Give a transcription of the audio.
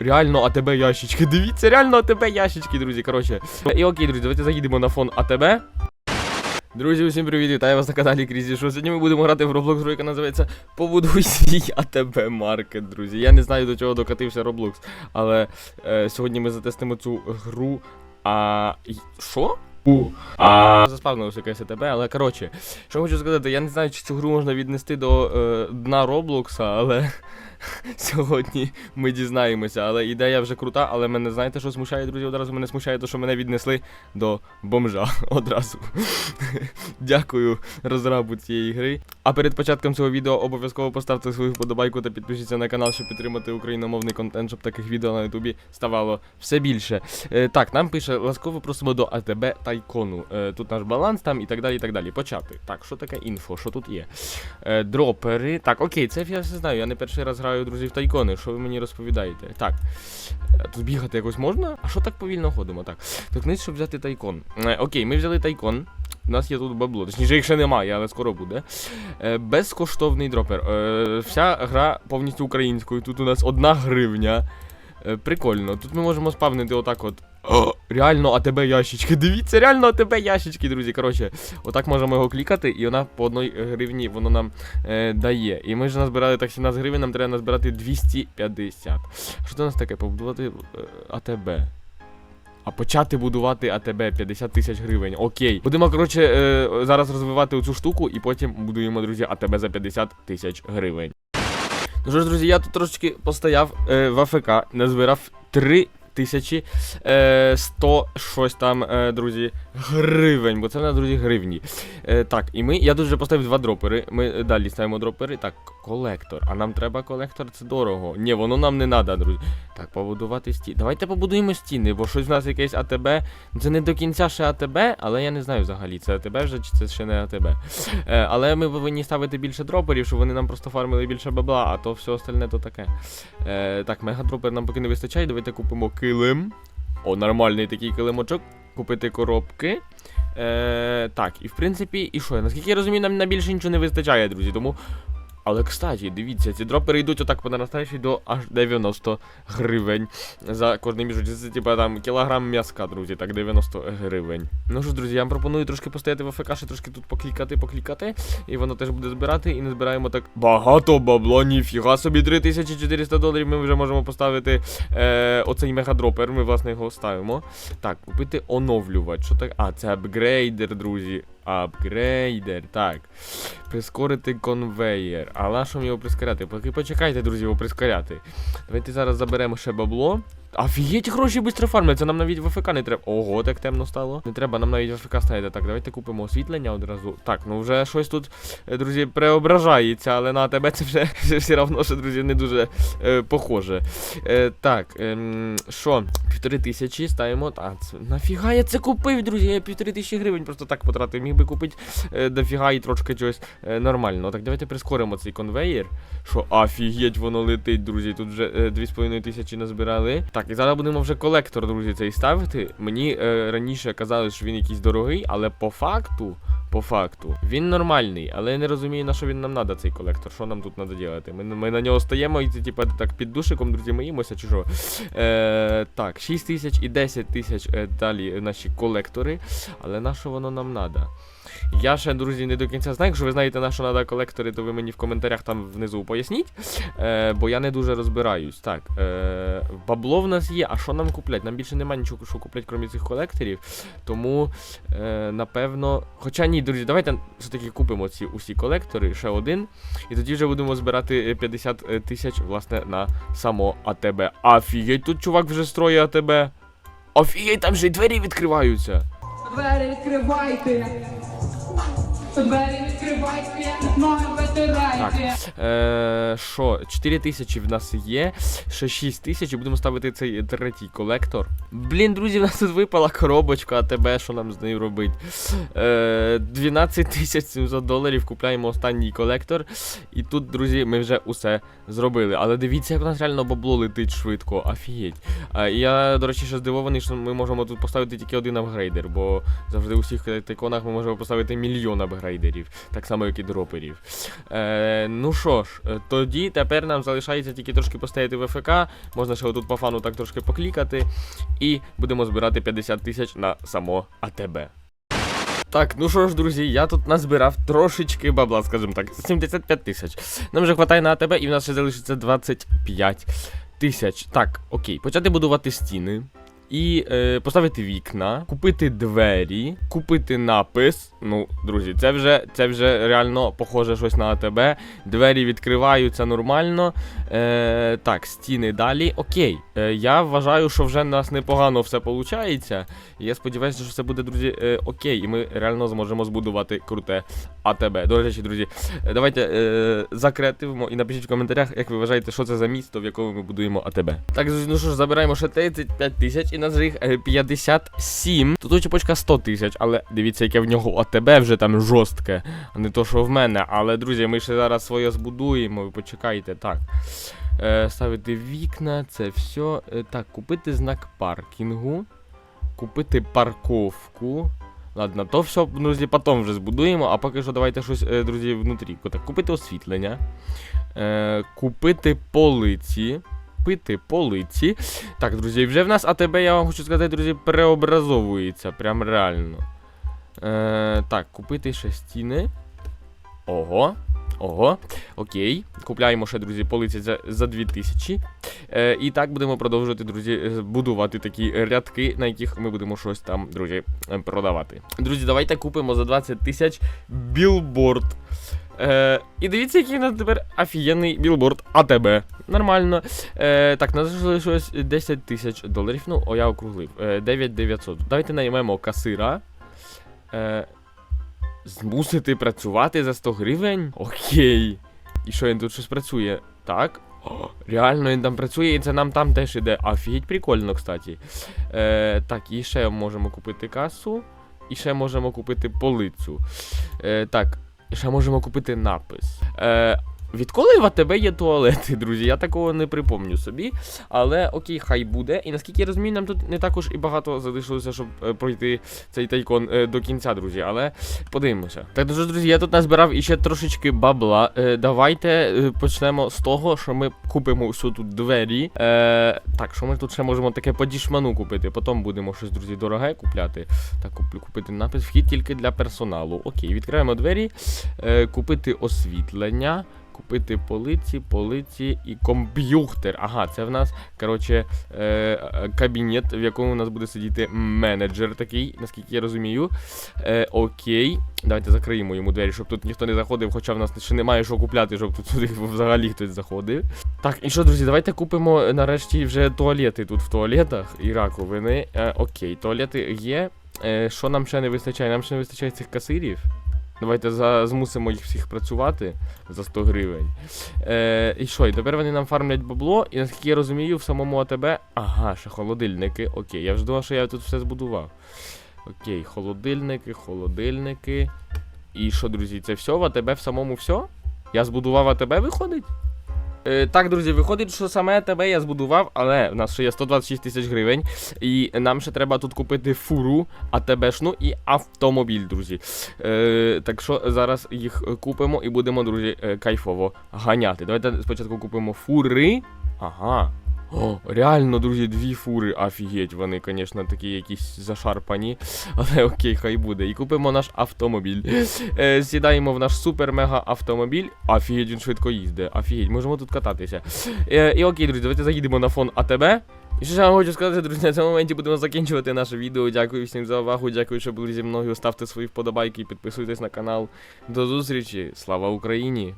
реально АТБ ящички. Дивіться, реально АТБ ящички, друзі. Коротше. І окей, друзі, давайте заїдемо на фон АТБ. Друзі, усім привіт, вітаю вас на каналі Крізі Шо. Сьогодні ми будемо грати в Roblox, гру, яка називається Побудуй свій АТБ Маркет, друзі. Я не знаю, до чого докатився Roblox, але е, сьогодні ми затестимо цю гру. А. Що? А заспавнилося якесь АТБ, але коротше, що хочу сказати, я не знаю, чи цю гру можна віднести до е, дна Роблокса, але сьогодні ми дізнаємося. Але ідея вже крута, але мене знаєте, що смущає, друзі? Одразу мене смущає, те, що мене віднесли до бомжа одразу. Дякую розрабу цієї гри. А перед початком цього відео обов'язково поставте свою вподобайку та підпишіться на канал, щоб підтримати україномовний контент, щоб таких відео на ютубі ставало все більше. Е, так, нам пише, ласкаво просимо до АТБ Тайкону. Е, тут наш баланс там і так далі. і так далі. Почати. Так, що таке інфо? Що тут є? Е, дропери. Так, окей, це я все знаю. Я не перший раз граю, друзі, в тайкони. Що ви мені розповідаєте? Так. Е, Тут бігати якось можна? А що так повільно ходимо? Так. Торкнись, щоб взяти тайкон. Е, окей, ми взяли тайкон. У нас є тут бабло. Точніше, їх ще немає, але скоро буде. Е, безкоштовний дропер. Вся гра повністю українською. Тут у нас одна гривня. Прикольно. Тут ми можемо спавнити отак от. О, реально АТБ ящички. Дивіться, реально АТБ ящички, друзі. Коротше, отак можемо його клікати, і вона по одній гривні воно нам е, дає. І ми ж назбирали так 17 гривень, нам треба назбирати 250. Що це у нас таке? Побудувати е, АТБ. А почати будувати АТБ 50 тисяч гривень. Окей. Будемо, коротше, е, зараз розвивати оцю штуку і потім будуємо, друзі, АТБ за 50 тисяч гривень. Ну що ж, друзі, я тут трошечки постояв е, в АФК, назбирав 3 тисячі е, 100 щось там, е, друзі, гривень, бо це на друзі гривні. Е, так, і ми, я тут вже поставив два дропери. Ми далі ставимо дропери. Так, колектор. А нам треба колектор, це дорого. Ні, воно нам не треба, друзі. Так, побудувати стіни. Давайте побудуємо стіни, бо щось в нас якесь АТБ. Це не до кінця ще АТБ, але я не знаю взагалі, це АТБ вже чи це ще не АТБ. Але ми повинні ставити більше дроперів, щоб вони нам просто фармили більше бабла, а то все остальне то таке. Так, мегадропер нам поки не вистачає. Давайте купимо килим. О, нормальний такий килимочок. Купити коробки. Е, так, і в принципі, і що? Наскільки я розумію, нам на більше нічого не вистачає, друзі. Тому. Але кстати, дивіться, ці дропери йдуть отак по наростаючій до аж 90 гривень за кожний мішочок. Це типа там кілограм м'яска, друзі, так 90 гривень. Ну що ж, друзі, я вам пропоную трошки постояти в АФК, ще трошки тут поклікати, поклікати. І воно теж буде збирати, і не збираємо так багато бабла, ніфіга собі 3400 доларів. Ми вже можемо поставити е, оцей мегадропер. Ми, власне, його ставимо. Так, купити оновлювач. Що так? А, це апгрейдер, друзі. Апгрейдер, так. Прискорити конвеєр. А на що його прискоряти? Поки почекайте, друзі, його прискоряти. Давайте зараз заберемо ще бабло. Офігеть, гроші швидко фармляться, нам навіть в АФК не треба. Ого, так темно стало. Не треба нам навіть в АФК ставити. Так, давайте купимо освітлення одразу. Так, ну вже щось тут, е, друзі, преображається, але на тебе це вже все одно, що, друзі, не дуже е, похоже. Е, так, ем, що? Півтори тисячі ставимо. А, це, нафіга я це купив, друзі? Я півтори тисячі гривень просто так потратив. Міг би купити е, дофіга і трошки чогось е, нормально. Так, давайте прискоримо цей конвеєр. Що офігеть, воно летить, друзі. Тут вже е, 2,5 тисячі назбирали. Так, і зараз будемо вже колектор, друзі, цей ставити. Мені е, раніше казали, що він якийсь дорогий, але по факту. По факту, він нормальний, але я не розумію, на що він нам треба, цей колектор. Що нам тут треба робити? Ми, ми на нього стаємо і це, типа, так під душиком, друзі, миємося чи що. Е, так, 6 тисяч і 10 тисяч е, далі наші колектори. Але на що воно нам треба? Я ще, друзі, не до кінця знаю. Якщо ви знаєте, на що треба колектори, то ви мені в коментарях там внизу поясніть. Е, бо я не дуже розбираюсь. Так, е, бабло в нас є, а що нам куплять? Нам більше немає нічого, що куплять, крім цих колекторів. Тому, е, напевно. Хоча ні, друзі, давайте все-таки купимо ці усі колектори, ще один. І тоді вже будемо збирати е, 50 тисяч, власне, на само АТБ. Офігеть, тут чувак вже строїть АТБ. Офігеть, там же й двері відкриваються. Двері відкривайте. Двері відкривайте, ноги витирайте. Е, Що, 4 тисячі в нас є, ще 6 тисяч і будемо ставити цей третій колектор. Блін, друзі, в нас тут випала коробочка, а тебе що нам з нею робить? Е, 12 тисяч 700 доларів купляємо останній колектор. І тут, друзі, ми вже усе зробили. Але дивіться, як у нас реально бабло летить швидко, офігеть. Е, я, до речі, ще здивований, що ми можемо тут поставити тільки один апгрейдер, бо завжди у всіх тайконах ми можемо поставити мільйон апгрейдерів. Так, так само, як і дроперів. Е, ну що ж, е, тоді тепер нам залишається тільки трошки постояти в ФК. Можна ще отут по фану так трошки поклікати. І будемо збирати 50 тисяч на само АТБ. Так, ну що ж, друзі, я тут назбирав трошечки бабла, скажімо так, 75 тисяч. Нам вже хватає на АТБ, і в нас ще залишиться 25 тисяч. Так, окей, почати будувати стіни. І е, поставити вікна, купити двері, купити напис. Ну, друзі, це вже це вже реально похоже щось на АТБ. Двері відкриваються нормально. Е, так, стіни далі. Окей. Е, я вважаю, що вже в нас непогано все виходить. Я сподіваюся, що все буде, друзі, е, окей, і ми реально зможемо збудувати круте АТБ. До речі, друзі, е, давайте е, закреативимо і напишіть в коментарях, як ви вважаєте, що це за місто, в якому ми будуємо АТБ. Так, ну що ж, забираємо ще 35 тисяч і їх е, 57. Тут очіпочка 100 тисяч, але дивіться, яке в нього АТБ вже там жорстке, а не то, що в мене. Але, друзі, ми ще зараз своє збудуємо. Ви почекайте, так. Е, ставити вікна, це все. Е, так, купити знак паркінгу. Купити парковку. Ладно, то все, друзі, потім вже збудуємо, а поки що давайте щось, е, друзі, внутрі. Так, купити освітлення. Е, купити полиці. Купити полиці. Так, друзі, вже в нас АТБ, я вам хочу сказати, друзі, переобразовується. Прям реально. Е, так, купити ще стіни. Ого. Ого. Окей. Купляємо ще, друзі, полиці за, за 2000. Е, і так будемо продовжувати, друзі, е, будувати такі рядки, на яких ми будемо щось там, друзі, е, продавати. Друзі, давайте купимо за 20 тисяч білборд. Е, і дивіться, який у нас тепер офігенний білборд АТБ. Нормально. Е, так, нас залишилось 10 тисяч доларів. Ну, о, я округлив. Е, 9900. Давайте наймемо касира. Е, змусити працювати за 100 гривень? Окей. І що він тут щось працює? Так. О, реально він там працює, і це нам там теж іде. Офігеть, прикольно, кстати. Е, так, і ще можемо купити касу. І ще можемо купити полицю. Е, так, ще можемо купити напис. Е, Відколи в АТБ є туалети, друзі? Я такого не припомню собі. Але окей, хай буде. І наскільки я розумію, нам тут не також і багато залишилося, щоб е, пройти цей тайкон е, до кінця, друзі. Але подивимося. Так, дуже, друзі, я тут назбирав іще трошечки бабла. Е, давайте е, почнемо з того, що ми купимо всю тут двері. Е, так, що ми тут ще можемо таке по дішману купити. Потім будемо щось, друзі, дороге купляти. Так, куплю, купити напис вхід тільки для персоналу. Окей, відкриваємо двері, е, купити освітлення. Купити полиці, полиці і комп'ютер. Ага, це в нас, коротше, е, е, кабінет, в якому у нас буде сидіти менеджер такий, наскільки я розумію. Е, окей. Давайте закриємо йому двері, щоб тут ніхто не заходив, хоча в нас ще немає що купляти, щоб тут сюди взагалі хтось заходив. Так, і що, друзі, давайте купимо нарешті вже туалети тут в туалетах і раковини. Е, окей, туалети є. Е, що нам ще не вистачає? Нам ще не вистачає цих касирів. Давайте за, змусимо їх всіх працювати за 100 гривень. Е, і що, і тепер вони нам фармлять бабло, і наскільки я розумію, в самому АТБ. Ага, ще холодильники. Окей, я вже думав, що я тут все збудував. Окей, холодильники, холодильники. І що, друзі, це все? В АТБ в самому все? Я збудував АТБ, виходить? Е, так, друзі, виходить, що саме тебе я збудував, але в нас ще є 126 тисяч гривень. І нам ще треба тут купити фуру, АТБшну і автомобіль, друзі. Е, так що зараз їх купимо і будемо, друзі, е, кайфово ганяти. Давайте спочатку купимо фури. Ага. О, реально, друзі, дві фури. Офігеть, вони, звісно, такі якісь зашарпані. Але окей, хай буде. І купимо наш автомобіль. Е, сідаємо в наш супер-мега автомобіль. Офігеть, він швидко їздить. Офігеть, можемо тут кататися. Е, і окей, друзі, давайте заїдемо на фон АТБ. І що ж я вам хочу сказати, друзі, на цьому моменті будемо закінчувати наше відео. Дякую всім за увагу. Дякую, що були зі мною. Ставте свої вподобайки, підписуйтесь на канал. До зустрічі. Слава Україні!